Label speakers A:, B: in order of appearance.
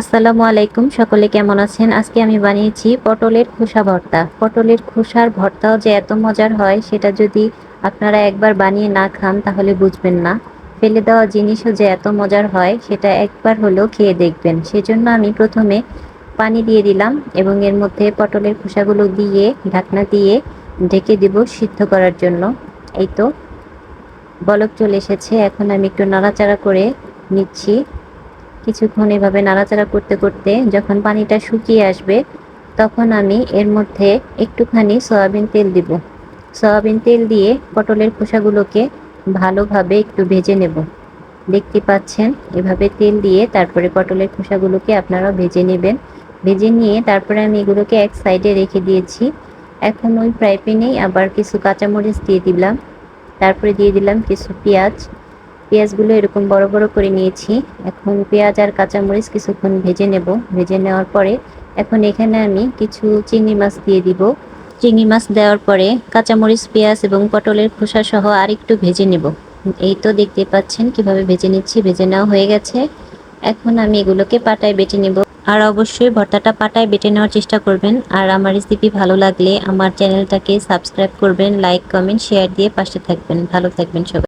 A: আসসালামু আলাইকুম, সকলে কেমন আছেন? আজকে আমি বানিয়েছি পটলের খোসা ভর্তা। পটলের খোসার ভর্তাও যে এত মজার হয়, সেটা যদি আপনারা একবার বানিয়ে না খান, তাহলে বুঝবেন না। ফেলে দেওয়া জিনিসও যে এত মজার হয়, সেটা একবার হলেও খেয়ে দেখবেন। সেজন্য আমি প্রথমে পানি দিয়ে দিলাম এবং এর মধ্যে পটলের খোসাগুলো দিয়ে, ঢাকনা দিয়ে ঢেকে দিব সিদ্ধ করার জন্য। এই তো, বলক চলে এসেছে। এখন আমি একটু নাড়াচাড়া করে নিচ্ছি। কিছুক্ষণ এভাবে নাড়াচাড়া করতে করতে যখন পানিটা শুকিয়ে আসবে, তখন আমি এর মধ্যে একটুখানি সয়াবিন তেল দিব। সয়াবিন তেল দিয়ে পটলের খোসাগুলোকে ভালোভাবে একটু ভেজে নেব। দেখতে পাচ্ছেন, এভাবে তেল দিয়ে তারপরে পটলের খোসাগুলোকে আপনারা ভেজে নেবেন। ভেজে নিয়ে তারপরে আমি এগুলোকে এক সাইডে রেখে দিয়েছি। এখন ওই ফ্রাই প্যানেই আবার কিছু কাঁচামরিচ দিয়ে দিলাম। তারপরে দিয়ে দিলাম কিছু পেঁয়াজ। পেঁয়াজগুলো এরকম বড় বড় করে নিয়েছি। এখন পেঁয়াজ আর কাঁচামরিচ কিছুক্ষণ ভেজে নেব। ভেজে নেওয়ার পরে এখন এখানে আমি কিছু চিংড়ি মাছ দিয়ে দিব। চিংড়ি মাছ দেওয়ার পরে কাঁচামরিচ, পেঁয়াজ এবং পটলের খোসা সহ আর একটু ভেজে নেব। এই তো দেখতে পাচ্ছেন কীভাবে ভেজে নিচ্ছি, ভেজে নেওয়া হয়ে গেছে। এখন আমি এগুলোকে পাটায় বেটে নেব। আর অবশ্যই ভর্তাটা পাটায় বেটে নেওয়ার চেষ্টা করবেন। আর আমার রেসিপি ভালো লাগলে আমার চ্যানেলটাকে সাবস্ক্রাইব করবেন, লাইক, কমেন্ট, শেয়ার দিয়ে পাশে থাকবেন। ভালো থাকবেন সবাই।